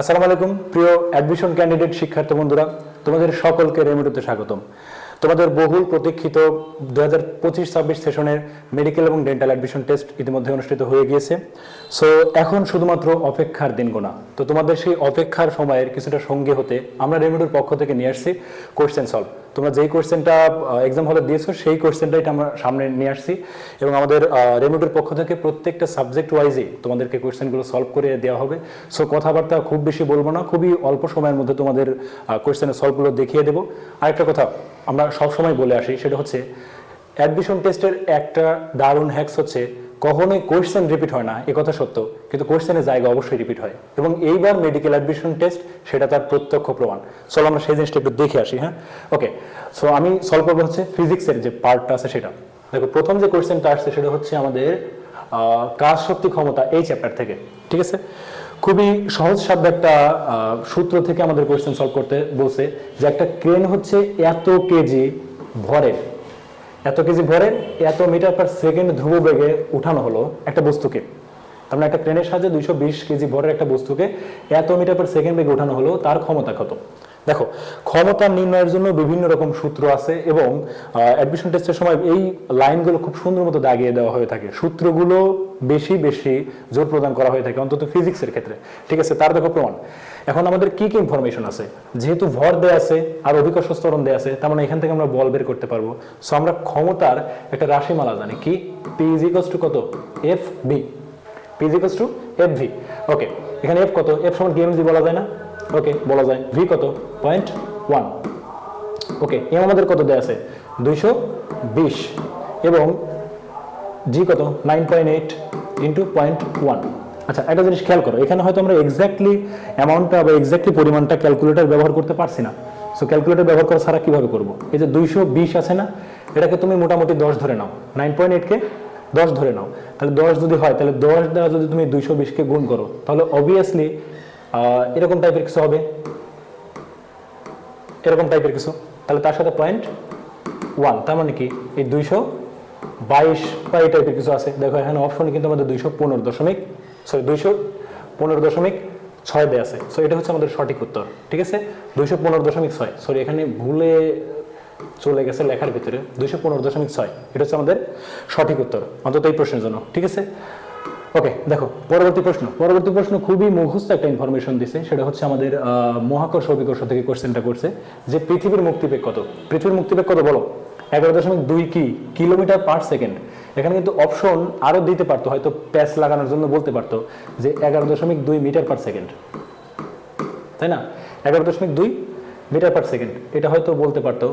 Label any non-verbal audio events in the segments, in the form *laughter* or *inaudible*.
আসসালামু আলাইকুম প্রিয় অ্যাডমিশন ক্যান্ডিডেট শিক্ষার্থী বন্ধুরা তোমাদের সকলকে রেমিডোতে স্বাগতম। তোমাদের বহুল প্রতীক্ষিত দু হাজার পঁচিশ ছাব্বিশ সেশনের মেডিকেল এবং ডেন্টাল অ্যাডমিশন টেস্ট ইতিমধ্যে অনুষ্ঠিত হয়ে গিয়েছে। সো এখন শুধুমাত্র অপেক্ষার দিন গোনা তো তোমাদের সেই অপেক্ষার সময়ের কিছুটা সঙ্গী হতে আমরা রেমিডোর পক্ষ থেকে নিয়ে আসছি কোশ্চেন সলভ তোমরা যেই কোশ্চেনটা এক্সাম হলে দিয়েছ, সেই কোশ্চেনটাই আমরা সামনে নিয়ে আসছি এবং আমাদের রেমিডোর পক্ষ থেকে প্রত্যেকটা সাবজেক্ট ওয়াইজে তোমাদেরকে কোশ্চেনগুলো সলভ করে দেওয়া হবে। সো কথাবার্তা খুব বেশি বলব না, খুবই অল্প সময়ের মধ্যে তোমাদের কোশ্চেনের সলভগুলো দেখিয়ে দেবো। আরেকটা কথা আমরা সবসময় বলে আসি, সেটা হচ্ছে অ্যাডমিশন টেস্টের একটা দারুণ হ্যাক্স হচ্ছে, কখনোই কোশ্চেন রিপিট হয় না, এ কথা সত্য, কিন্তু কোশ্চেনের জায়গা অবশ্যই রিপিট হয়। এবং এইবার মেডিকেল অ্যাডমিশন টেস্ট সেটা তার প্রত্যক্ষ প্রমাণ। চলো আমরা সেই জিনিসটা একটু দেখে আসি হ্যাঁ? ওকে সো আমি সলভ করব হচ্ছে ফিজিক্সের যে পার্টটা আছে সেটা। দেখো, প্রথম যে কোয়েশ্চেনটা আসছে, সেটা হচ্ছে আমাদের কাজ শক্তি ক্ষমতা এই চ্যাপ্টার থেকে, ঠিক আছে? খুবই সহজ সাধ্য একটা সূত্র থেকে আমাদের কোয়েশ্চেন সলভ করতে বলছে যে একটা ক্রেন হচ্ছে এত কেজি ভরে। এত কেজি ভরে, এত মিটার পার সেকেন্ড ধ্রুব বেগে উঠানো হলো একটা বস্তুকে। তার মানে একটা ক্রেনের সাহায্যে দুইশো বিশ কেজি ভরের একটা বস্তুকে এত মিটার পার সেকেন্ড বেগে উঠানো হলো, তার ক্ষমতা কত? দেখো, ক্ষমতা নির্ণয়ের জন্য বিভিন্ন রকম সূত্র আছে এবং অ্যাডমিশন টেস্টের সময় এই লাইনগুলো খুব সুন্দর মতো দাগিয়ে দেওয়া হয়ে থাকে। সূত্রগুলো বেশি বেশি জোর প্রদান করা হয়ে থাকে, অন্তত ফিজিক্সের ক্ষেত্রে। ঠিক আছে, তার দেখো প্রমাণ। এখন আমাদের কি কি ইনফরমেশন আছে? যেহেতু ভর দেয়া আছে, আর অভিকর্ষ স্তরণ দেয়া আছে, তার মানে এখান থেকে আমরা বল বের করতে পারব। সো আমরা ক্ষমতার একটা রাশিমালা জানি। কি? পি ইজ ইকস টু কত? F B P is equals to F V okay এখানে এফ কত? এফ সমান কেএমজি বলা যায় না? ওকে বলা যায়। ভি কত? পয়েন্ট ওয়ান ওকে এম আমাদের কত দেয়া আছে? দুইশো বিশ। এবং জি কত? Nine point eight into point one আচ্ছা একটা জিনিস খেয়াল করো, এখানে হয়তো আমরা এক্স্যাক্টলি অ্যামাউন্টটা বা এক্স্যাক্টলি পরিমাণটা ক্যালকুলেটর ব্যবহার করতে পারছি না। সো ক্যালকুলেটর ব্যবহার করা ছাড়া কীভাবে করব? এই যে দুইশো বিশ আছে না, এটাকে তুমি মোটামুটি দশ ধরে নাও। নাইন পয়েন্ট এইটকে দশ ধরে নাও। তাহলে দশ যদি হয়, তাহলে দশ দ্বারা যদি তুমি দুইশো বিশকে গুণ করো, তাহলে অবভিয়াসলি এরকম টাইপের কিছু হবে। এরকম টাইপের কিছু। তাহলে তার সাথে পয়েন্ট ওয়ান তার মানে কি? এই দুইশো বাইশ বা এই টাইপের কিছু আছে। দেখো, এখানে অপশনে কিন্তু আমাদের দুইশো পনেরো দশমিক সরি দুইশো পনেরো দশমিক ছয় দেয় আছে। সো এটা হচ্ছে আমাদের সঠিক উত্তর, ঠিক আছে? দুইশো পনেরো দশমিক ছয়। সরি এখানে ভুলে চলে গেছে লেখার ভিতরে। দুইশো পনেরো দশমিক ছয়, এটা হচ্ছে আমাদের সঠিক উত্তর, অন্তত এই প্রশ্নের জন্য, ঠিক আছে? ওকে দেখো, পরবর্তী প্রশ্ন। পরবর্তী প্রশ্ন খুবই মুখস্থ একটা ইনফরমেশন দিছে, সেটা হচ্ছে আমাদের মহাকর্ষ অভিকর্ষ থেকে কোশ্চেনটা করছে, যে পৃথিবীর মুক্তিবেগ কত? পৃথিবীর মুক্তিবেগ কত বলো? এগারো দশমিক দুই কি, কিলোমিটার পার সেকেন্ড। এখানে কিন্তু অপশন আরও দিতে পারতো, হয়তো প্যাচ লাগানোর জন্য বলতে পারতো যে এগারো দশমিক দুই মিটার পার সেকেন্ড। তাই না? এগারো দশমিক দুই মিটার পার সেকেন্ড। এটা হয়তো বলতে পারতো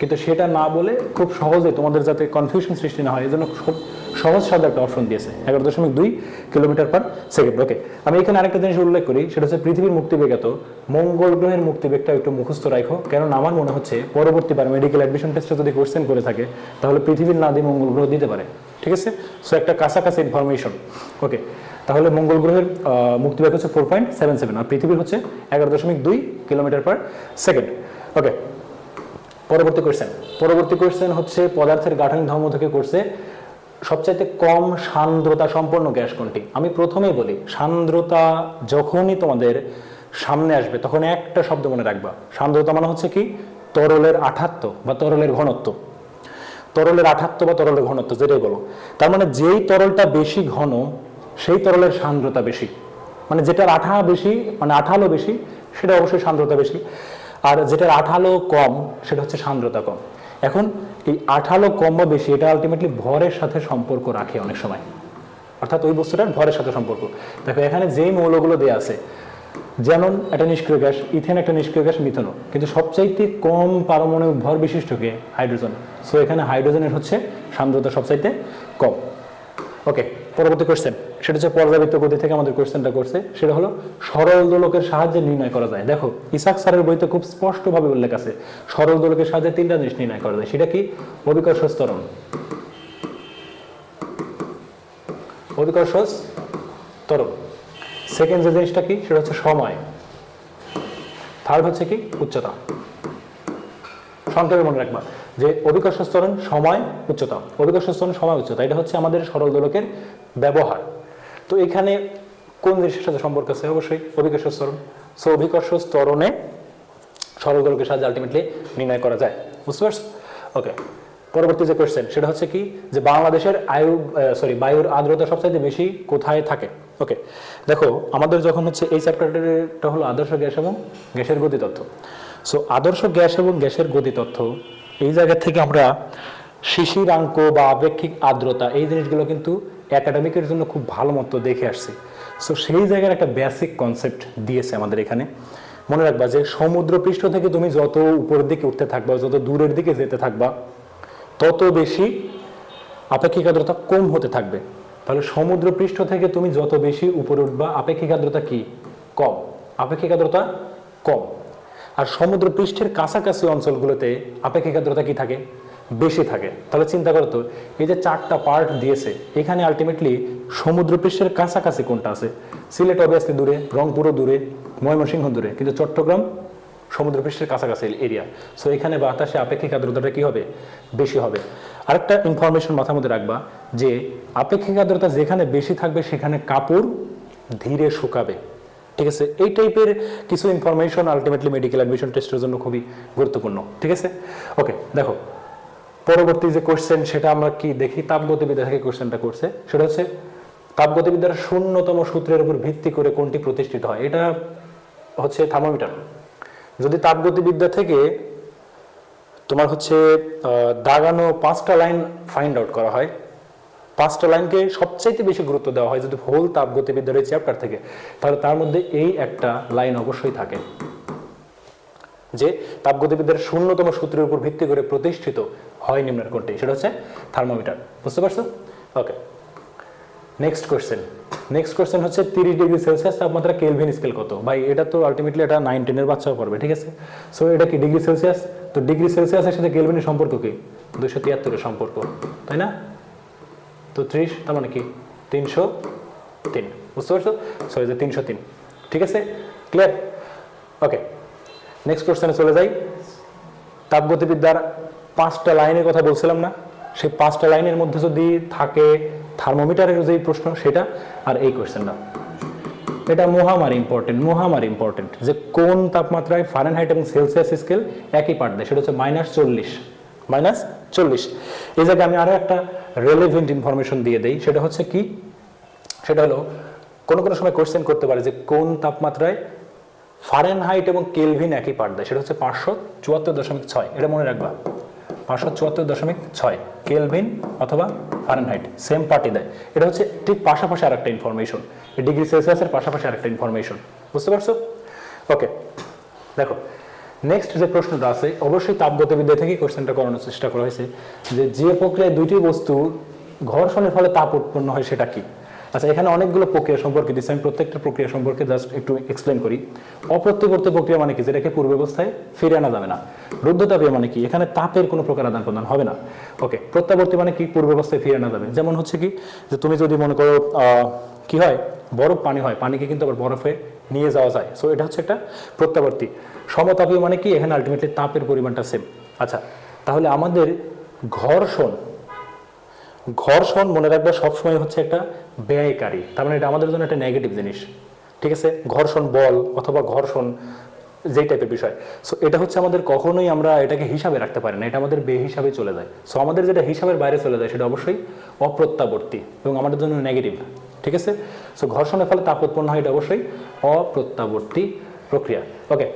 কিন্তু সেটা না বলে খুব সহজে তোমাদের যাতে কনফিউশন সৃষ্টি না হয় এই জন্য সহজ সাদা একটা অপশন দিয়েছে, এগারো দশমিক দুই কিলোমিটার পার সেকেন্ড ওকে আমি এখানে আরেকটা জিনিস উল্লেখ করি, সেটা হচ্ছে পৃথিবীর মুক্তিবেগ এত মঙ্গল গ্রহের মুক্তিবেগটা একটু মুখস্থ রাখো কারণ আমার মনে হচ্ছে পরবর্তীবার মেডিকেল অ্যাডমিশন টেস্টে যদি কোশ্চেন করে থাকে, তাহলে পৃথিবীর না দিয়ে মঙ্গল গ্রহ দিতে পারে, ঠিক আছে? সো একটা কাছাকাছি ইনফরমেশন ওকে তাহলে মঙ্গল গ্রহের মুক্তিবেগ হচ্ছে ফোর পয়েন্ট সেভেন সেভেন আর পৃথিবীর হচ্ছে এগারো দশমিক দুই কিলোমিটার পার সেকেন্ড ওকে পরবর্তী কোশ্চেন পরবর্তী কোয়েশ্চেন হচ্ছে পদার্থের গাঠনিক ধর্ম থেকে করছে সবচাইতে কম সান্দ্রতা সম্পন্ন গ্যাস কোনটি? আমি প্রথমেই বলি, সান্দ্রতা যখনই তোমাদের সামনে আসবে, তখন একটা শব্দ মনে রাখবা। সান্দ্রতা মানে হচ্ছে কি? তরলের আঠাত্ব বা তরলের ঘনত্ব। তরলের আঠাত্ব বা তরলের ঘনত্ব, যেটাই বলো। তার মানে যেই তরলটা বেশি ঘন, সেই তরলের সান্দ্রতা বেশি। মানে যেটার আঠা বেশি মানে আঠালো বেশি, সেটা অবশ্যই সান্দ্রতা বেশি। আর যেটার আঠালো কম, সেটা হচ্ছে সান্দ্রতা কম। এখন এই আঠালো কম বা বেশি, এটা আলটিমেটলি ভরের সাথে সম্পর্ক রাখে অনেক সময়। অর্থাৎ ওই বস্তুটার ভরের সাথে সম্পর্ক। দেখো, এখানে যেই মৌলগুলো দেওয়া আছে, যেমন একটা নিষ্ক্রিয় গ্যাস, ইথেন একটা নিষ্ক্রিয় গ্যাস, মিথেনও। কিন্তু সবচাইতে কম পারমাণবিক ভর বিশিষ্টকে হাইড্রোজেন। সো এখানে হাইড্রোজেনের হচ্ছে সান্দ্রতা সবচাইতে কম। ওকে পরবর্তী কোশ্চেন সেটা হচ্ছে পর্যাবৃত্ত গতি থেকে আমাদের কোশ্চেনটা করছে, সেটা হলো সরল দোলকের সাহায্যে নির্ণয় করা যায়। দেখো, ইসাক স্যারের বইতে খুব স্পষ্টভাবে উল্লেখ আছে, সরল দোলকের সাহায্যে তিনটা জিনিস নির্ণয় করা যায়, সেটা কি? অভিকর্ষ স্তরণ অভিকর্ষ ত্বরণ। সেকেন্ড যে জিনিসটা কি? সেটা হচ্ছে সময়। থার্ড হচ্ছে কি? উচ্চতা। সংক্ষেপে মনে রাখবা, যে অভিকর্ষ স্তরণ সময়, উচ্চতা। অভিকর্ষ স্তরণ সময়, উচ্চতা, এটা হচ্ছে আমাদের সরল দোলকের ব্যবহার। তো এখানে কোন জিনিসের সাথে সম্পর্ক আছে? অবশ্যই অভিকর্ষ স্তরণ সো অভিকর্ষ স্তরণে সরল গোলকের সাহায্যে আলটিমেটলি নির্ণয় করা যায়। বুঝতে পারছ? ওকে পরবর্তী যে কোয়েশ্চেন সেটা হচ্ছে কি? যে বাংলাদেশের আয়ু সরি বায়ুর আর্দ্রতা সবচাইতে বেশি কোথায় থাকে? ওকে দেখো, আমাদের যখন হচ্ছে এই চ্যাপ্টারটা হলো আদর্শ গ্যাস এবং গ্যাসের গতি তথ্য সো আদর্শ গ্যাস এবং গ্যাসের গতি তথ্য এই জায়গা থেকে আমরা শিশিরাঙ্ক বা আপেক্ষিক আর্দ্রতা, এই জিনিসগুলো কিন্তু একাডেমিকের জন্য খুব ভালো মতো দেখে আসছি। সো সেই জায়গার একটা বেসিক কনসেপ্ট দিয়েছে আমাদের এখানে। মনে রাখবা যে সমুদ্রপৃষ্ঠ থেকে তুমি যত উপরের দিকে উঠতে থাকবা, যত দূরের দিকে যেতে থাকবা, তত বেশি আপেক্ষিক আর্দ্রতা কম হতে থাকবে। তাহলে সমুদ্রপৃষ্ঠ থেকে তুমি যত বেশি উপরে উঠবা, আপেক্ষিক আর্দ্রতা কি? কম। আপেক্ষিক আর্দ্রতা কম। আর সমুদ্রপৃষ্ঠের কাছাকাছি অঞ্চলগুলোতে আপেক্ষিক আর্দ্রতা কি থাকে? বেশি থাকে। তাহলে চিন্তা করতো এই যে চারটা পার্ট দিয়েছে, এখানে আলটিমেটলি সমুদ্র পৃষ্ঠের কাছাকাছি কোনটা আছে? সিলেট অবভিয়াসলি দূরে, রংপুরও দূরে, ময়মনসিংহ দূরে, কিন্তু চট্টগ্রাম সমুদ্রপৃষ্ঠের কাছাকাছি এরিয়া সো এখানে বাতাসে আপেক্ষিক আর্দ্রতাটা কি হবে? বেশি হবে। আরেকটা ইনফরমেশন মাথার মধ্যে রাখবা যে, আপেক্ষিক আর্দ্রতা যেখানে বেশি থাকবে, সেখানে কাপড় ধীরে শুকাবে। ঠিক আছে? এই টাইপের কিছু ইনফরমেশন আলটিমেটলি মেডিকেল অ্যাডমিশন টেস্টের জন্য খুবই গুরুত্বপূর্ণ। ঠিক আছে? ওকে দেখো পরবর্তী যে কোশ্চেন সেটা আমরা কি দেখি? তাপগতিবিদ্যা থেকে কোশ্চেনটা করছে। সেটা হচ্ছে, তাপগতিবিদ্যার শূন্যতম সূত্রের উপর ভিত্তি করে কোনটি প্রতিষ্ঠিত হয়? এটা হচ্ছে থার্মোমিটার। যদি তাপগতিবিদ্যা থেকে তোমার হচ্ছে দাগানো পাঁচটা লাইন ফাইন্ড আউট করা হয়, পাঁচটা লাইনকে সবচাইতে বেশি গুরুত্ব দেওয়া হয় যদি হোল তাপগতিবিদ্যার এই চ্যাপ্টার থেকে, তাহলে তার মধ্যে এই একটা লাইন অবশ্যই থাকে। যে তাপগতিবিদ্যার শূন্যতম সূত্রের উপর ভিত্তি করে প্রতিষ্ঠিত হয় নিম্নের কোনটি? সেটা হচ্ছে থার্মোমিটার বুঝতে পারছ? Okay next question next question হচ্ছে তিরিশ ডিগ্রি সেলসিয়াস তাপমাত্রা কেলভিন স্কেল কত? ভাই, এটা তো আলটিমেটলি এটা নাইন টেনের বাচ্চাও পড়বে ঠিক আছে? সো এটা কি ডিগ্রি সেলসিয়াস? তো ডিগ্রি সেলসিয়াসের সাথে কেলভিনের সম্পর্ক কি? দুশো তিয়াত্তরের সম্পর্ক, তাই না? তো ত্রিশ, তার মানে কি? তিনশো তিন, বুঝতে পারছ? সরি যে তিনশো তিন, ঠিক আছে? ক্লিয়ার ওকে নেক্সট কোশ্চেনে চলে যাই। তাপগতিবিদ্যার পাঁচটা লাইনের কথা বলছিলাম না। সেই পাঁচটা লাইনের মধ্যে যদি থাকে থার্মোমিটারের যে প্রশ্ন, সেটা আর এই কোশ্চেনটা এটা মহামারী ইম্পর্টেন্ট মহামারী ইম্পর্টেন্ট যে কোন তাপমাত্রায় ফারেনহাইট এবং সেলসিয়াস স্কেল একই পার্ট দেয়? সেটা হচ্ছে মাইনাস চল্লিশ মাইনাস চল্লিশ। এই জায়গায় আমি আরও একটা রেলেভেন্ট ইনফরমেশন দিয়ে দেই। সেটা হচ্ছে কি? সেটা হলো, কোনো কোনো সময় কোশ্চেন করতে পারে যে কোন তাপমাত্রায় ফারেনহাইট এবং কেলভিন একই পার্ট দেয় সেটা হচ্ছে পাঁচশো চুয়াত্তর দশমিক ছয়, এটা মনে রাখবা। পাঁচশো চুয়াত্তর দশমিক ছয় কেলভিন অথবা ফারেনহাইট সেম পার্টি দেয়। এটা হচ্ছে ঠিক পাশাপাশি আরেকটা ইনফরমেশন ডিগ্রি সেলসিয়াসের পাশাপাশি আর একটা ইনফরমেশন বুঝতে পারছ? ওকে দেখো নেক্সট যে প্রশ্নটা আছে, অবশ্যই তাপগতিবিদ্যা থেকে কোশ্চেনটা করানোর চেষ্টা করা হয়েছে, যে যে প্রক্রিয়ায় দুইটি বস্তু ঘর্ষণের ফলে তাপ উৎপন্ন হয় সেটা কি? আচ্ছা এখানে অনেকগুলো প্রক্রিয়া সম্পর্কে দিচ্ছে আমি প্রত্যেকটা প্রক্রিয়া সম্পর্কে জাস্ট একটু এক্সপ্লেন করি। অপ্রত্যবর্তী প্রক্রিয়া মানে কি? যেটাকে পূর্বাবস্থায় ফিরে আনা যাবে না। রুদ্ধতাপীয় মানে কি? এখানে তাপের কোনো প্রকার আদান প্রদান হবে না। ওকে প্রত্যাবর্তী মানে কি? পূর্বাবস্থায় ফিরে আনা যাবে। যেমন হচ্ছে কি, যে তুমি যদি মনে করো কি হয়? বরফ পানি হয়, পানিকে কিন্তু আবার বরফে নিয়ে যাওয়া যায়। সো এটা হচ্ছে একটা প্রত্যাবর্তী। সমতাপীয় মানে কি? এখানে আলটিমেটলি তাপের পরিমাণটা সেম আচ্ছা তাহলে আমাদের ঘর্ষণ ঘর্ষণ মনে রাখবে সবসময় হচ্ছে একটা ব্যয়কারী। তার মানে এটা আমাদের জন্য একটা নেগেটিভ জিনিস। ঠিক আছে? ঘর্ষণ বল অথবা ঘর্ষণ যেই টাইপের বিষয়। সো এটা হচ্ছে আমাদের কখনোই আমরা এটাকে হিসাবে রাখতে পারি না। এটা আমাদের বে হিসাবে চলে যায়। সো আমাদের যেটা হিসাবের বাইরে চলে যায় সেটা অবশ্যই অপ্রত্যাবর্তী এবং আমাদের জন্য নেগেটিভ ঠিক আছে? সো ঘর্ষণের ফলে তাপ উৎপন্ন হয় এটা অবশ্যই অপ্রত্যাবর্তী প্রক্রিয়া। ওকে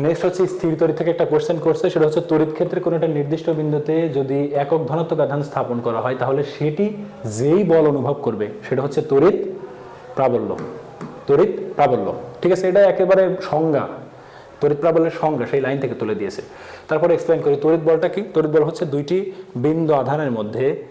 নেক্সট হচ্ছে স্থির তড়িৎ থেকে একটা কোশ্চেন করছে, সেটা হচ্ছে তড়িৎ ক্ষেত্রে কোনো একটা নির্দিষ্ট বিন্দুতে যদি একক ধনাত্মক আধান স্থাপন করা হয়, তাহলে সেটি যেই বল অনুভব করবে, সেটা হচ্ছে তড়িৎ প্রাবল্য। তড়িৎ প্রাবল্য। ঠিক আছে, এটা একেবারে সংজ্ঞা। তড়িৎ প্রাবল্যের সংজ্ঞা, সেই লাইন থেকে তুলে দিয়েছে। তারপরে এক্সপ্লেন করি, তড়িৎ বলটা কি? তড়িৎ বল হচ্ছে দুইটি বিন্দু আধানের মধ্যে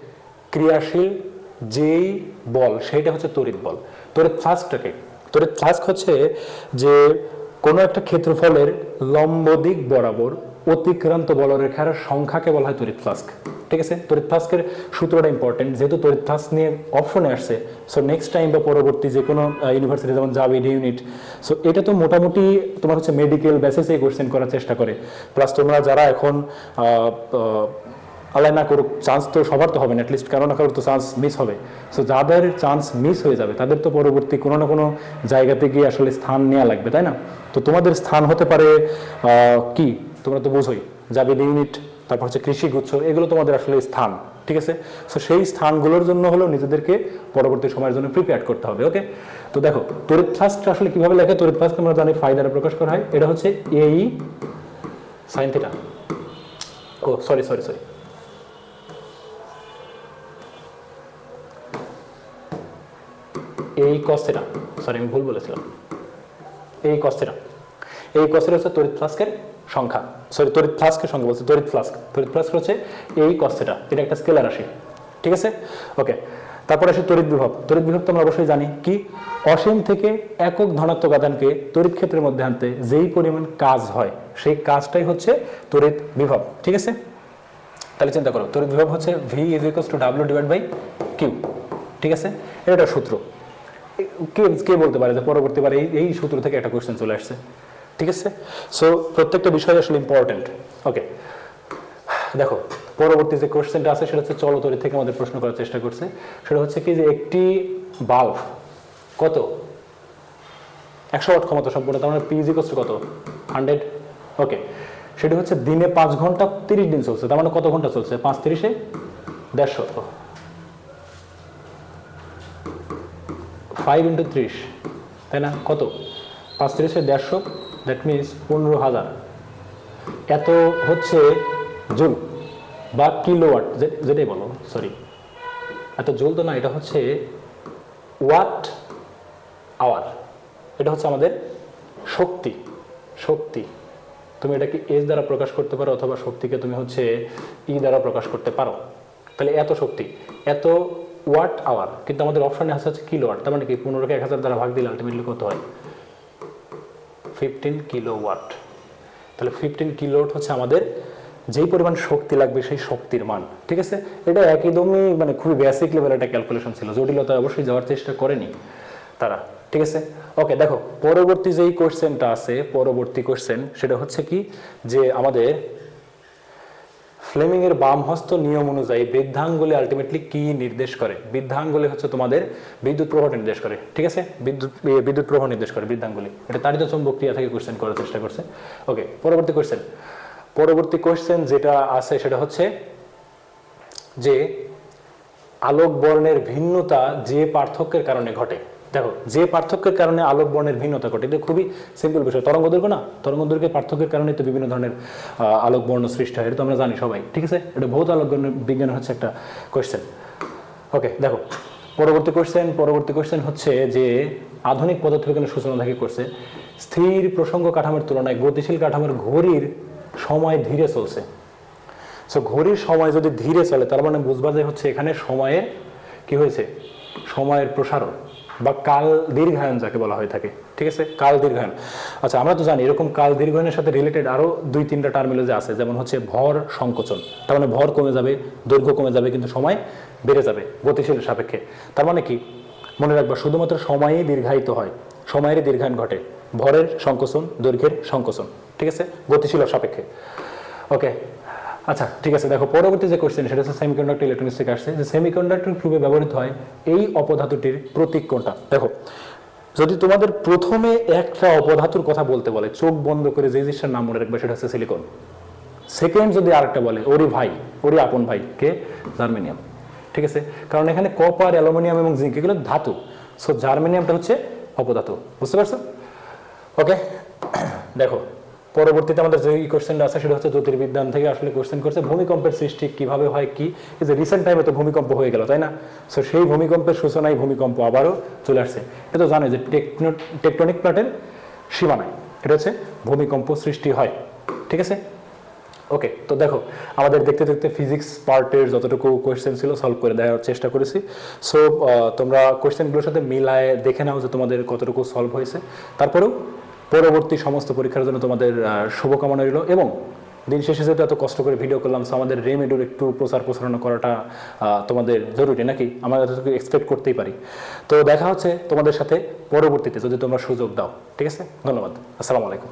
ক্রিয়াশীল যেই বল, সেইটা হচ্ছে তড়িৎ বল। তড়িৎ ফ্লাস্কটাকে তড়িৎ ফ্লাস্ক হচ্ছে যে কোনো একটা ক্ষেত্রফলের লম্ব দিক বরাবর অতিক্রান্ত বলরেখার সংখ্যাকে বলা হয় তড়িৎ ফ্লাস্ক। ঠিক আছে? তড়িৎ ফ্লাস্কের সূত্রটা ইম্পর্টেন্ট যেহেতু তড়িৎ ফ্লাস্ক নিয়ে অপশনে আসছে সো নেক্সট টাইম বা পরবর্তী যে কোনো ইউনিভার্সিটি যেমন জাভিড ইউনিট সো এটা তো মোটামুটি তোমার হচ্ছে মেডিকেল বেসিসে কোশ্চেন করার চেষ্টা করে। প্লাস তোমরা যারা এখন আল্লাহ না করুক চান্স তো সবার তো হবে না অ্যাটলিস্ট কারও না কারও তো চান্স মিস হবে। সো যাদের চান্স মিস হয়ে যাবে, তাদের তো পরবর্তী কোনো না কোনো জায়গাতে গিয়ে আসলে স্থান নেওয়া লাগবে, তাই না? তো তোমাদের স্থান হতে পারে কি? তোমরা তো বোঝোই, যাবে ইউনিট তারপর হচ্ছে কৃষি গুচ্ছ, এগুলো তোমাদের আসলে স্থান, ঠিক আছে? সো সেই স্থানগুলোর জন্য হলেও নিজেদেরকে পরবর্তী সময়ের জন্য প্রিপেয়ার করতে হবে ওকে তো দেখো, তড়িৎ ফ্লাস্কটা আসলে কীভাবে লেখে? তড়িৎ ফ্লাস্ক আমরা জানি ফাই দ্বারা প্রকাশ করা হয়, এটা হচ্ছে এই সাইন ও সরি সরি সরি এই কস্তেটা সরি আমি ভুল বলেছিলাম। এই কস্তেটা এই কস্তেটা হচ্ছে তড়িৎ ফ্লাস্কের সংখ্যা। সরি তড়িৎ ফ্লাস্কের সংখ্যা বলছে, তড়িৎ ফ্লাস্ক। তড়িৎ ফ্লাস্ক হচ্ছে এই কস্তেটা এটা একটা স্কেলার রাশি। ঠিক আছে? ওকে তারপর আসে তড়িৎ বিভব। তড়িৎ বিভব তো আমরা অবশ্যই জানি, কি? অসীম থেকে একক ধনাত্মক আধানকে তড়িৎ ক্ষেত্রের মধ্যে আনতে যেই পরিমাণ কাজ হয়, সেই কাজটাই হচ্ছে তড়িৎ বিভব। ঠিক আছে? তাহলে চিন্তা করো, তড়িৎ বিভব হচ্ছে V is equals to W divide by Q ঠিক আছে? এটা সূত্র। কে কে বলতে পারে যে পরবর্তীবার এই এই সূত্র থেকে একটা কোশ্চেন চলে আসছে? ঠিক আছে? সো প্রত্যেকটা বিষয় আসলে ইম্পর্টেন্ট ওকে দেখো, পরবর্তী যে কোশ্চেনটা আছে, সেটা হচ্ছে চলতরি থেকে আমাদের প্রশ্ন করার চেষ্টা করছে। সেটা হচ্ছে কি যে একটি বাল্ব কত? একশো ওয়াট ক্ষমতা সম্পূর্ণ তার মানে পিজি কষ্ট কত? হান্ড্রেড ওকে সেটা হচ্ছে দিনে পাঁচ ঘণ্টা তিরিশ দিন চলছে, তার মানে কত ঘণ্টা চলছে? পাঁচ তিরিশে দেড়শো। ফাইভ ইন্টু ত্রিশ, তাই না? কত? পাঁচ ত্রিশে দেড়শো দ্যাট মিনস পনেরো হাজার। এত হচ্ছে জুল বা কিলোওয়াট যেটাই বলো সরি এত জুল তো না, এটা হচ্ছে ওয়াট আওয়ার। এটা হচ্ছে আমাদের শক্তি শক্তি। তুমি এটাকে এস দ্বারা প্রকাশ করতে পারো অথবা শক্তিকে তুমি হচ্ছে ই দ্বারা প্রকাশ করতে পারো। তাহলে এত শক্তি, এত ওয়াট আওয়ার, কিন্তু আমাদের অপশানে আছে হচ্ছে কিলো ওয়াট তার মানে কি? পনেরোকে এক হাজার দ্বারা ভাগ দিলে আলটিমেটলি কত হয়? ফিফটিন কিলো ওয়াট তাহলে ফিফটিন কিলো ওয়াট হচ্ছে আমাদের যেই পরিমাণ শক্তি লাগবে সেই শক্তির মান, ঠিক আছে? এটা একদমই মানে খুবই বেসিক লেভেল একটা ক্যালকুলেশন ছিল জটিলতা অবশ্যই যাওয়ার চেষ্টা করেনি তারা, ঠিক আছে? ওকে দেখো, পরবর্তী যেই কোশ্চেনটা আছে, পরবর্তী কোশ্চেন সেটা হচ্ছে কি? যে আমাদের ফ্লেমিং এর বাম হস্ত নিয়ম অনুযায়ী বৃদ্ধাঙ্গুলি আলটিমেটলি কি নির্দেশ করে? বৃদ্ধাঙ্গুলি হচ্ছে তোমাদের বিদ্যুৎ প্রবাহ নির্দেশ করে, ঠিক আছে? বিদ্যুৎ বিদ্যুৎ প্রবাহ নির্দেশ করে বৃদ্ধাঙ্গুলি। এটা তারিত চৌম্বক ক্রিয়া থেকে কোশ্চেন করার চেষ্টা করছে। ওকে পরবর্তী কোশ্চেন পরবর্তী কোশ্চেন যেটা আছে সেটা হচ্ছে যে আলোক বর্ণের ভিন্নতা যে পার্থক্যের কারণে ঘটে। দেখো, যে পার্থক্যের কারণে আলোক বর্ণের ভিন্নতা ঘটে, এটা খুবই সিম্পল বিষয়। তরঙ্গ দৈর্ঘ্য না, তরঙ্গ দৈর্ঘ্যের পার্থক্যের কারণে তো বিভিন্ন ধরনের আলোক বর্ণ সৃষ্টি হয়, এটা তো আমরা জানি সবাই, ঠিক আছে? এটা ভৌত আলোক বিজ্ঞানের হচ্ছে একটা কোয়েশ্চেন ওকে দেখো, পরবর্তী কোশ্চেন পরবর্তী কোশ্চেন হচ্ছে যে আধুনিক পদার্থবিজ্ঞানের সূচনা থেকে করছে, স্থির প্রসঙ্গ কাঠামোর তুলনায় গতিশীল কাঠামোর ঘড়ির সময় ধীরে চলছে। সো ঘড়ির সময় যদি ধীরে চলে, তার মানে বুঝবা যে হচ্ছে এখানে সময়ে কি হয়েছে? সময়ের প্রসারণ। বা কাল দীর্ঘায়ন যাকে বলা হয়ে থাকে, ঠিক আছে? কাল দীর্ঘায়ন। আচ্ছা আমরা তো জানি এরকম কাল দীর্ঘায়নের সাথে রিলেটেড আরও দুই, তিনটা টার্মিনোলজি আছে, যেমন হচ্ছে ভর সংকোচন। তার মানে ভর কমে যাবে, দৈর্ঘ্য কমে যাবে, কিন্তু সময় বেড়ে যাবে গতিশীল সাপেক্ষে। তার মানে কি? মনে রাখবা, শুধুমাত্র সময়ই দীর্ঘায়িত হয়, সময়েরই দীর্ঘায়ন ঘটে, ভরের সংকোচন, দৈর্ঘ্যের সংকোচন, ঠিক আছে? গতিশীল সাপেক্ষে। ওকে আচ্ছা ঠিক আছে, দেখো, পরবর্তী যে কোশ্চেন সেটা হচ্ছে সেমিকন্ডাক্টর ইলেকট্রনিক্স থেকে আসছে। যে সেমিকন্ডাক্টর রূপে ব্যবহৃত হয়, এই অপধাতুটির প্রতীক কোনটা? দেখো, যদি তোমাদের প্রথমে একটা অপধাতুর কথা বলতে বলে, চোখ বন্ধ করে যে জিনিসটার নাম মনে রাখবে, সেটা হচ্ছে সিলিকন সেকেন্ড যদি আরেকটা বলে, ওরি ভাই, ওরি আপন ভাই, কে? জার্মেনিয়াম। ঠিক আছে? কারণ এখানে কপার অ্যালুমিনিয়াম এবং জিঙ্ক এগুলো ধাতু। সো জার্মেনিয়ামটা হচ্ছে অপধাতু। বুঝতে পারছ? ওকে *clears throat* দেখো পরবর্তীতে আমাদের যে কোশ্চেনটা আছে, সেটা হচ্ছে জ্যোতির্বিজ্ঞান থেকে আসলে কোশ্চেন করছে, ভূমিকম্পের সৃষ্টি কীভাবে হয়, কি? যে রিসেন্ট টাইমে তো ভূমিকম্প হয়ে গেল, তাই না? সো সেই ভূমিকম্পের সূচনায় ভূমিকম্প আবারও চলে আসছে। এটা তো জানো যে টেকনো, টেকটনিক প্লাটের সীমানায় এটা হচ্ছে ভূমিকম্প সৃষ্টি হয়। ঠিক আছে? ওকে তো দেখো, আমাদের দেখতে দেখতে ফিজিক্স পার্টের যতটুকু কোয়েশ্চেন ছিল সলভ করে দেওয়ার চেষ্টা করেছি। সো তোমরা কোয়েশ্চেনগুলোর সাথে মিলায় দেখে নাও যে তোমাদের কতটুকু সলভ হয়েছে। তারপরেও পরবর্তী সমস্ত পরীক্ষার জন্য তোমাদের শুভকামনা রইল এবং দিন শেষে যেহেতু এত কষ্ট করে ভিডিও করলাম সো আমাদের রেমেডোর একটু প্রচার প্রসারণা করাটা তোমাদের জরুরি নাকি? আমরা যতটুকু এক্সপেক্ট করতেই পারি। তো দেখা হচ্ছে তোমাদের সাথে পরবর্তীতে, যদি তোমরা সুযোগ দাও। ঠিক আছে? ধন্যবাদ। আসসালামু আলাইকুম।